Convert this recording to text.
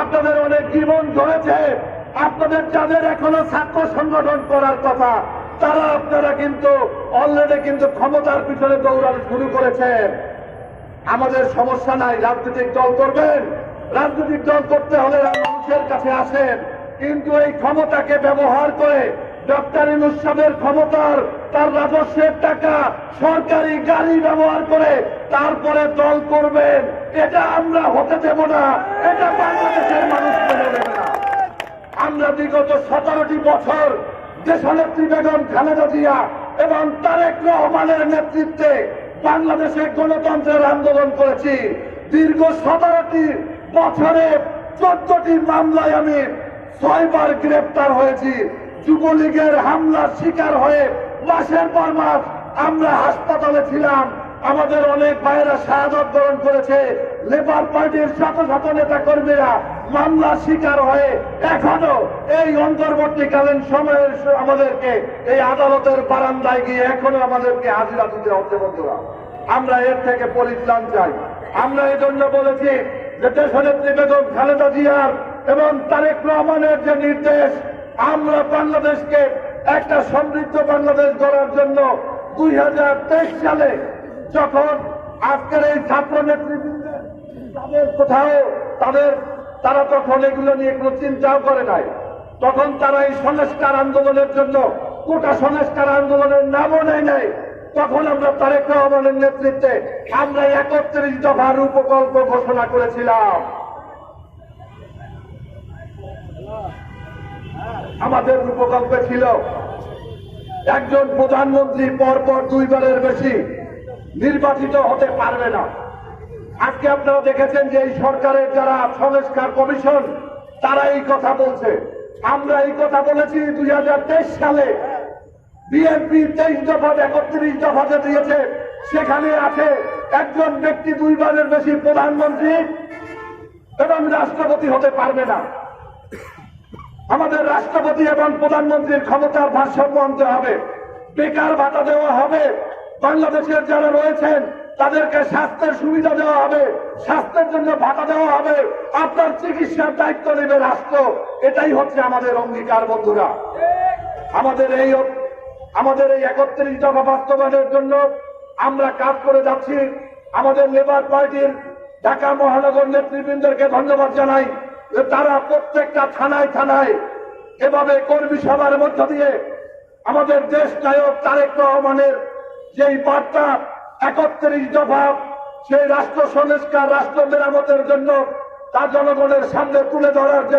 আপনাদের অনেক জীবন ধরেছে। আপনাদের যাদের এখনও ছাত্র সংগঠন করার কথা, তারা আপনারা কিন্তু অলরেডি কিন্তু ক্ষমতার পিছনে দৌড়ানো শুরু করেছেন। আমাদের সমস্যা নাই, রাজনৈতিক দল করবেন। রাজনৈতিক দল করতে হলে মানুষের কাছে আসেন। কিন্তু এই ক্ষমতাকে ব্যবহার করে ডক্টর ইনুসাদের ক্ষমতার তার রাজস্বের টাকা সরকারি গাড়ি ব্যবহার করে তারপরে দল করবেন। এটা আমরা হতে দেব না। এটা বাংলাদেশের মানুষ মেনে নেবে না। আমরা বিগত সতেরোটি বছর দেশনেত্রী বেগম খালেদা জিয়া এবং তারেক রহমানের নেতৃত্বে বাংলাদেশে গণতন্ত্রের আন্দোলন করেছি। দীর্ঘ সতেরোটি বছরে চোদ্দটি মামলায় আমি ছয়বার গ্রেপ্তার হয়েছি। যুবলীগের হামলার শিকার হয়ে মাসের পর মাস আমরা হাসপাতালে ছিলাম। আমাদের অনেক ভাইয়েরা শাহাদত বরণ করেছে। লেবার পার্টির শত শত নেতা কর্মীরা মামলার শিকার হয়ে এখনও এই অন্তর্বর্তীকালীন সময়ে আমাদেরকে এই আদালতের বারান্দায় গিয়ে এখনও আমাদেরকে হাজিরা দিতে হচ্ছে বন্ধুরা। আমরা এর থেকে পরিত্রাণ চাই। আমরা এই জন্য বলেছি যে দেশনেত্রী বেগম খালেদা জিয়ার এবং তারেক রহমানের যে নির্দেশ আমরা বাংলাদেশকে একটা সমৃদ্ধ বাংলাদেশ গড়ার জন্য দুই হাজার তেইশ সালে যখন আজকের এই ছাত্র নেতৃবৃন্দের কোথাও তাদের, তারা তখন এগুলো নিয়ে কোনো চিন্তাও করে নাই। তখন তারা এই সংস্কার আন্দোলনের জন্য, কোটা সংস্কার আন্দোলনের নামও নেয় নাই। তখন আমরা তারেক রহমানের নেতৃত্বে আমরা একত্রিশ দফা উপকল্প ঘোষণা করেছিলাম। আমাদের রূপকল্পে ছিল একজন প্রধানমন্ত্রী পরপর দুইবারের বেশি নির্বাচিত হতে পারবে না। আজকে আপনারা দেখেছেন যে এই সরকারের যারা সংস্কার কমিশন, তারা এই কথা বলছে। আমরা এই কথা বলেছি দুই হাজার তেইশ সালে। বিএনপি তেইশ দফা একত্রিশ দফাতে দিয়েছে, সেখানে আছে একজন ব্যক্তি দুইবারের বেশি প্রধানমন্ত্রী এবং রাষ্ট্রপতি হতে পারবে না। আমাদের রাষ্ট্রপতি এবং প্রধানমন্ত্রীর ক্ষমতার ভারসাম্য আনতে হবে। বেকার ভাতা দেওয়া হবে। বাংলাদেশের যারা রয়েছেন, তাদেরকে স্বাস্থ্যের সুবিধা দেওয়া হবে। স্বাস্থ্যের জন্য ভাতা দেওয়া হবে। আপনার চিকিৎসার দায়িত্ব নেবে রাষ্ট্র। এটাই হচ্ছে আমাদের অঙ্গীকার, বন্ধুরা। আমাদের এই আমাদের এই একত্রিশ দফা বাস্তবায়নের জন্য আমরা কাজ করে যাচ্ছি। আমাদের লেবার পার্টির ঢাকা মহানগর নেতৃবৃন্দকে ধন্যবাদ জানাই। তারা প্রত্যেকটা থানায় থানায় এভাবে কর্মী সভার মধ্য দিয়ে আমাদের দেশ নায়ক তারেক রহমানের যেই বার্তা একত্রিশ দফা সেই রাষ্ট্র সংস্কার, রাষ্ট্র মেরামতের জন্য তা জনগণের সামনে তুলে ধরার যে